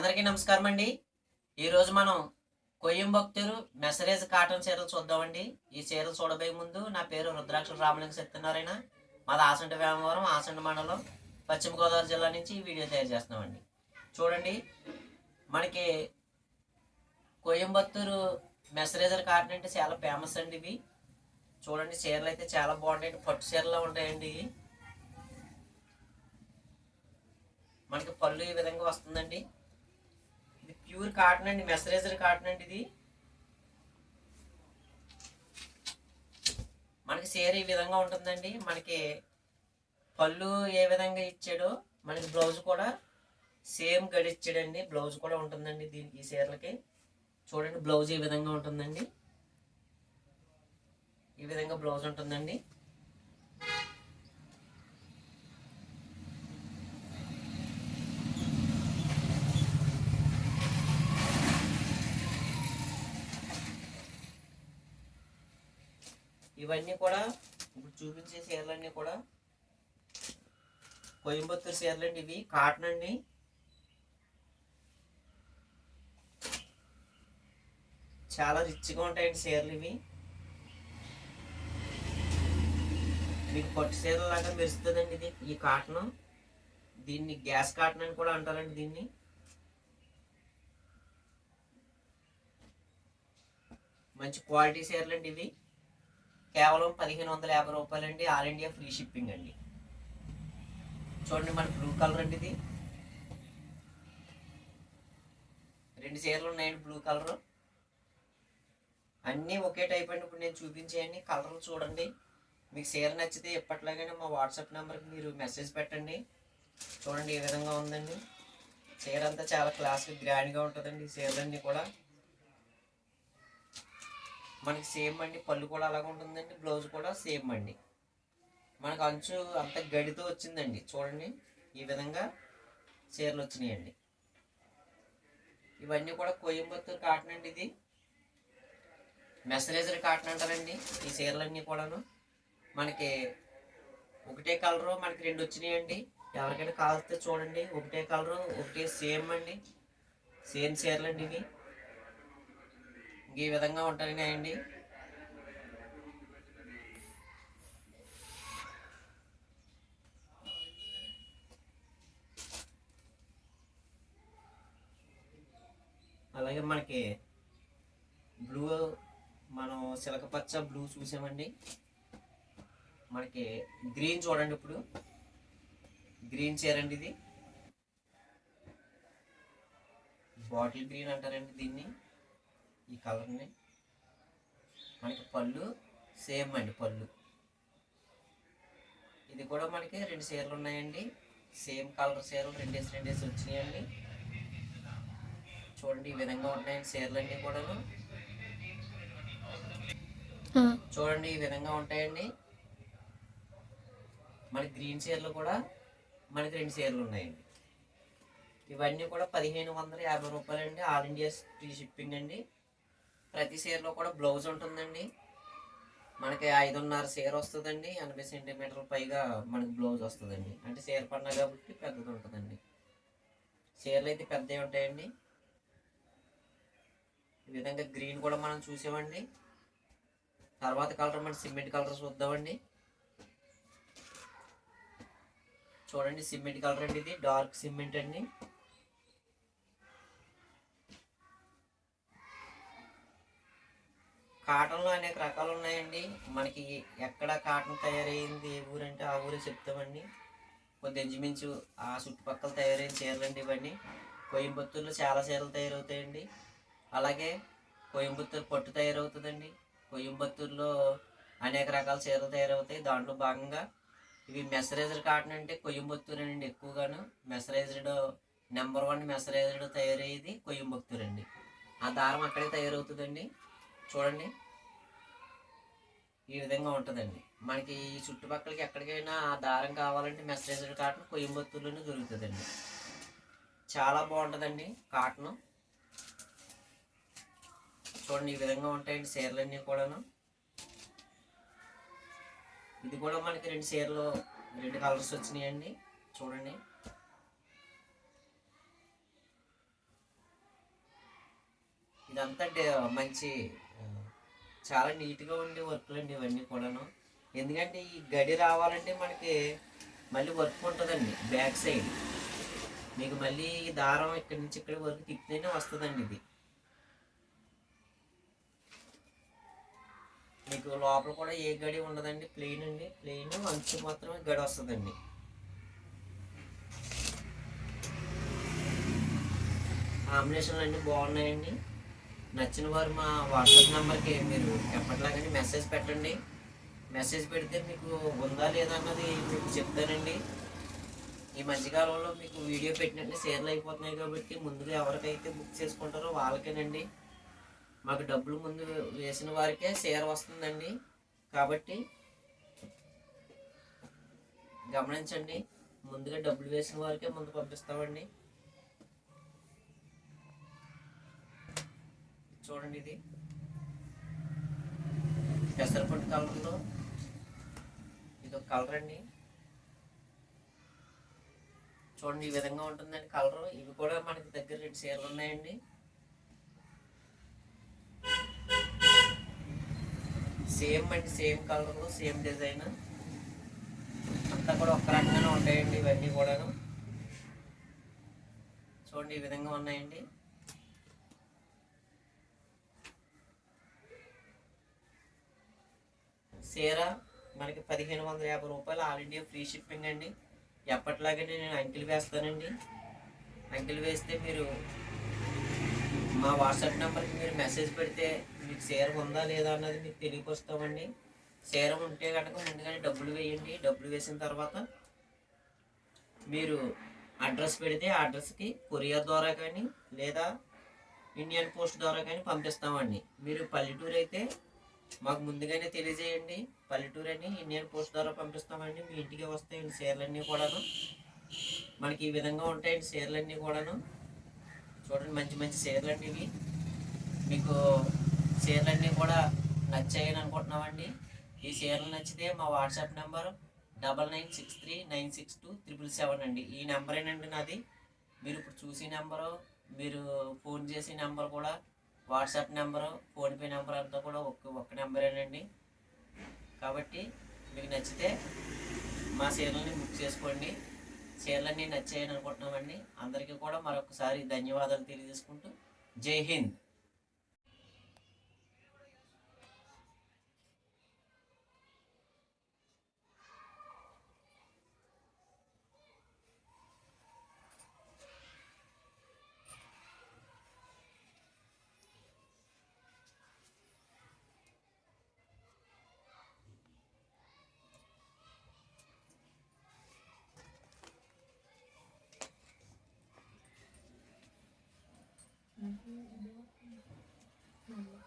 అందరికీ నమస్కారం అండి. ఈరోజు మనం కొయ్యంబక్తూరు మెసరేజ్ కాటన్ చీరలు చూద్దామండి. ఈ చీరలు చూడబోయే ముందు నా పేరు రుద్రాక్ష రామలింగ సత్యనారాయణ మాది ఆసంట వేమవరం ఆసంట మండలం పశ్చిమ గోదావరి జిల్లా నుంచి ఈ వీడియో తయారు చేస్తున్నామండి చూడండి మనకి కోయంబత్తూరు మెసరేజర్ కాటన్ అంటే చాలా ఫేమస్ అండి ఇవి. చూడండి చీరలు అయితే చాలా బాగుంటాయండి పట్టు చీరలు ఉంటాయండి. ఇవి మనకి పళ్ళు ఈ విధంగా వస్తుందండి. ప్యూర్ కాటన్ అండి మెసరైజర్ కాటన్ అండి ఇది. మనకి సేర్ ఈ విధంగా ఉంటుందండి. మనకి పళ్ళు ఏ విధంగా ఇచ్చాడో మనకి బ్లౌజ్ కూడా సేమ్ గడిచ్చాడండి బ్లౌజ్ కూడా ఉంటుందండి దీనికి ఈ చీరలకి. చూడండి బ్లౌజ్ ఈ విధంగా ఉంటుందండి. ఈ విధంగా బ్లౌజ్ ఉంటుందండి. ఇవన్నీ కూడా ఇప్పుడు చూపించే చీరలన్నీ కూడా కోయంబత్తూరు చీరలు అండి ఇవి. కాటన్ అండి. చాలా రిచ్గా ఉంటాయండి చీరలు ఇవి. మీకు పట్టు చీరల లాగా మెరుస్తుందండి ఇది ఈ కాటన్. దీన్ని గ్యాస్ కాటన్ అని కూడా అంటారండి దీన్ని. మంచి క్వాలిటీ చీరలు అండి ఇవి. కేవలం పదిహేను వందల యాభై రూపాయలండి ఆల్ ఇండియా ఫ్రీ షిప్పింగ్ అండి. చూడండి మన బ్లూ కలర్ అండి ఇది. రెండు చీరలు ఉన్నాయండి బ్లూ కలర్ అన్నీ ఒకే టైప్ అండి ఇప్పుడు నేను చూపించేయండి కలర్లు చూడండి. మీకు చీర నచ్చితే ఎప్పట్లాగానే మా వాట్సాప్ నెంబర్కి మీరు మెసేజ్ పెట్టండి. చూడండి ఏ విధంగా ఉందండి. చీర అంతా చాలా క్లాస్గా గ్రాండ్గా ఉంటుందండి ఈ చీరలన్నీ కూడా. మనకి సేమ్ అండి పళ్ళు కూడా అలాగ ఉంటుందండి బ్లౌజ్ కూడా సేమ్ అండి. మనకు అంచు అంత గడితో వచ్చిందండి. చూడండి ఈ విధంగా చీరలు వచ్చినాయండి. ఇవన్నీ కూడా కోయంబత్తూరు కాటన్ అండి ఇది. మెసరేజర్ కాటన్ అంటారండి ఈ చీరలన్నీ కూడాను. మనకి ఒకటే కలరు మనకి రెండు వచ్చినాయండి. ఎవరికైనా కాల్స్తే చూడండి ఒకటే కలరు ఒకటే సేమ్ అండి. సేమ్ చీరలు అండి ఇవి. ఈ విధంగా ఉంటాయండి అలాగే మనకి బ్లూ మనం సిలకపచ్చ బ్లూ చూసామండి. మనకి గ్రీన్ చూడండి ఇప్పుడు. గ్రీన్ చీర అండి ఇది. బాటిల్ గ్రీన్ అంటారండి దీన్ని. ఈ కలర్ని. మనకి పళ్ళు సేమ్ అండి పళ్ళు. ఇది కూడా మనకి రెండు చీరలు ఉన్నాయండి. సేమ్ కలర్ చీరలు రెండేసి రెండేసి వచ్చినాయండి. చూడండి ఈ విధంగా ఉన్నాయండి చీరలు అన్నీ కూడాను చూడండి ఈ విధంగా ఉంటాయండి. మనకి గ్రీన్ చీరలు కూడా మనకి రెండు చీరలు ఉన్నాయండి. ఇవన్నీ కూడా పదిహేను వందల యాభై రూపాయలండి. ఆల్ ఇండియా ఫ్రీ షిప్పింగ్ అండి. ప్రతి చీరలో కూడా బ్లౌజ్ ఉంటుందండి. మనకి ఐదున్నర చీర వస్తుందండి. ఎనభై సెంటీమీటర్ల పైగా మనకి బ్లౌజ్ వస్తుందండి. అంటే చీర పడినా కాబట్టి పెద్దది ఉంటుందండి. చీరలు అయితే పెద్దవి ఉంటాయండి. ఈ విధంగా గ్రీన్ కూడా మనం చూసామండి. తర్వాత కలర్ మనం సిమెంట్ కలర్ చూద్దామండి. చూడండి సిమెంట్ కలర్ అండి ఇది. డార్క్ సిమెంట్ అండి. కాటన్లో అనేక రకాలు ఉన్నాయండి. మనకి ఎక్కడ కాటన్ తయారైంది ఏ ఊరంటే ఆ ఊరే చెప్తామండి. కొద్ది ఇంచుమించు ఆ చుట్టుపక్కల తయారైన చీరలండి ఇవన్నీ. కోయంబత్తూరులో చాలా చీరలు తయారవుతాయండి. అలాగే కోయంబత్తూరు పట్టు తయారవుతుందండి. కోయంబత్తూరులో అనేక రకాల చీరలు తయారవుతాయి. దాంట్లో భాగంగా ఇవి మెసరైజ్డ్ కాటన్ అంటే కొయ్యంబత్తూరు అండి ఎక్కువగాను. మెసరైజ్డ్ నెంబర్ వన్ మెసరైజ్డ్ తయారయ్యేది కొయ్యంబత్తూరు అండి ఆ దారం అక్కడే తయారవుతుందండి. చూడండి. ఈ విధంగా ఉంటుందండి. మనకి ఈ చుట్టుపక్కలకి ఎక్కడికైనా ఆ దారం కావాలంటే మెసరైజ్డ్ కాటన్ కొయ్యంబత్తూరులోనే దొరుకుతుందండి. చాలా బాగుంటుందండి కాటన్. చూడండి ఈ విధంగా ఉంటాయండి చీరలన్నీ కూడాను. ఇది కూడా మనకి రెండు చీరలు రెండు కలర్స్ వచ్చినాయండి. చూడండి. ఇదంతా మంచి చాలా నీట్గా ఉండే వర్క్లు అండి ఇవన్నీ కూడాను. ఎందుకంటే ఈ గడి రావాలంటే మనకి మళ్ళీ వర్క్ ఉంటుందండి బ్యాక్ సైడ్. మీకు మళ్ళీ ఈ దారం ఇక్కడి నుంచి ఇక్కడ వరకు తిప్పితేనే వస్తుందండి ఇది. మీకు లోపల కూడా ఏ గడి ఉండదండి ప్లెయిన్ అండి. ప్లెయిన్ అంచు మాత్రమే గడి వస్తుందండి. కాంబినేషన్లు అన్నీ బాగున్నాయండి. నచ్చిన వారు మా వాట్సాప్ నెంబర్కి మీరు ఎప్పటిలాగానే మెసేజ్ పెట్టండి. మెసేజ్ పెడితే మీకు ఉందా లేదా అన్నది మీకు చెప్తానండి. ఈ మధ్యకాలంలో మీకు వీడియో పెట్టినట్టు షేర్లు అయిపోతున్నాయి కాబట్టి ముందుగా ఎవరికైతే బుక్ చేసుకుంటారో వాళ్ళకేనండి. మాకు డబ్బులు ముందు వేసిన వారికే షేర్ వస్తుందండి. కాబట్టి గమనించండి. ముందుగా డబ్బులు వేసిన వారికే ముందు పంపిస్తామండి. చూడండి ఇది. పెసరపట్టు కలర్లో ఇది ఒక కలర్ అండి. చూడండి ఈ విధంగా ఉంటుందండి కలర్. ఇవి కూడా మనకి దగ్గర రెండు చీరలు ఉన్నాయండి. సేమ్ అండి సేమ్ కలర్ సేమ్ డిజైన్. అంతా కూడా ఒక రకంగానే ఉంటాయండి ఇవన్నీ కూడాను. చూడండి ఈ విధంగా ఉన్నాయండి. చీర మనకి పదిహేను వందల యాభై రూపాయలు ఆల్ ఇండియా ఫ్రీ షిప్పింగ్ అండి. ఎప్పటిలాగానే నేను అంకిల్ వేస్తానండి. అంకిల్ వేస్తే మీరు మా వాట్సాప్ నెంబర్కి మీరు మెసేజ్ పెడితే మీకు చీర ఉందా లేదా అన్నది మీకు తెలియకొస్తామండి చీర ఉంటే కనుక ముందుగానే డబ్బులు వేయండి. డబ్బులు వేసిన తర్వాత మీరు అడ్రస్ పెడితే ఆ అడ్రస్కి కొరియర్ ద్వారా కానీ లేదా ఇండియన్ పోస్ట్ ద్వారా కానీ పంపిస్తామండి. మీరు పల్లెటూరు అయితే మాకు ముందుగానే తెలియజేయండి. పల్లెటూరు అని ఇండియన్ పోస్ట్ ద్వారా పంపిస్తామండి. మీ ఇంటికి వస్తాయండి చీరలన్నీ కూడాను. మనకి ఈ విధంగా ఉంటాయండి చీరలన్నీ కూడాను. చూడండి మంచి మంచి చీరలు ఇవి. మీకు చీరలన్నీ కూడా నచ్చాయని అనుకుంటున్నామండి. ఈ చీరలు నచ్చితే మా WhatsApp number double nine six three nine six two triple seven అండి. ఈ నెంబరేనండి నాది. మీరు ఇప్పుడు చూసే నెంబరు మీరు ఫోన్ చేసే నెంబర్ కూడా వాట్సాప్ నెంబరు ఫోన్పే నెంబర్ అంతా కూడా ఒక్క ఒక్క నెంబరేనండి. కాబట్టి మీకు నచ్చితే మా చీరలని బుక్ చేసుకోండి. చీరలన్నీ నచ్చాయని అనుకుంటున్నామండి. అందరికీ కూడా మరొకసారి ధన్యవాదాలు తెలియజేసుకుంటూ. జై హింద్. Mm-hmm.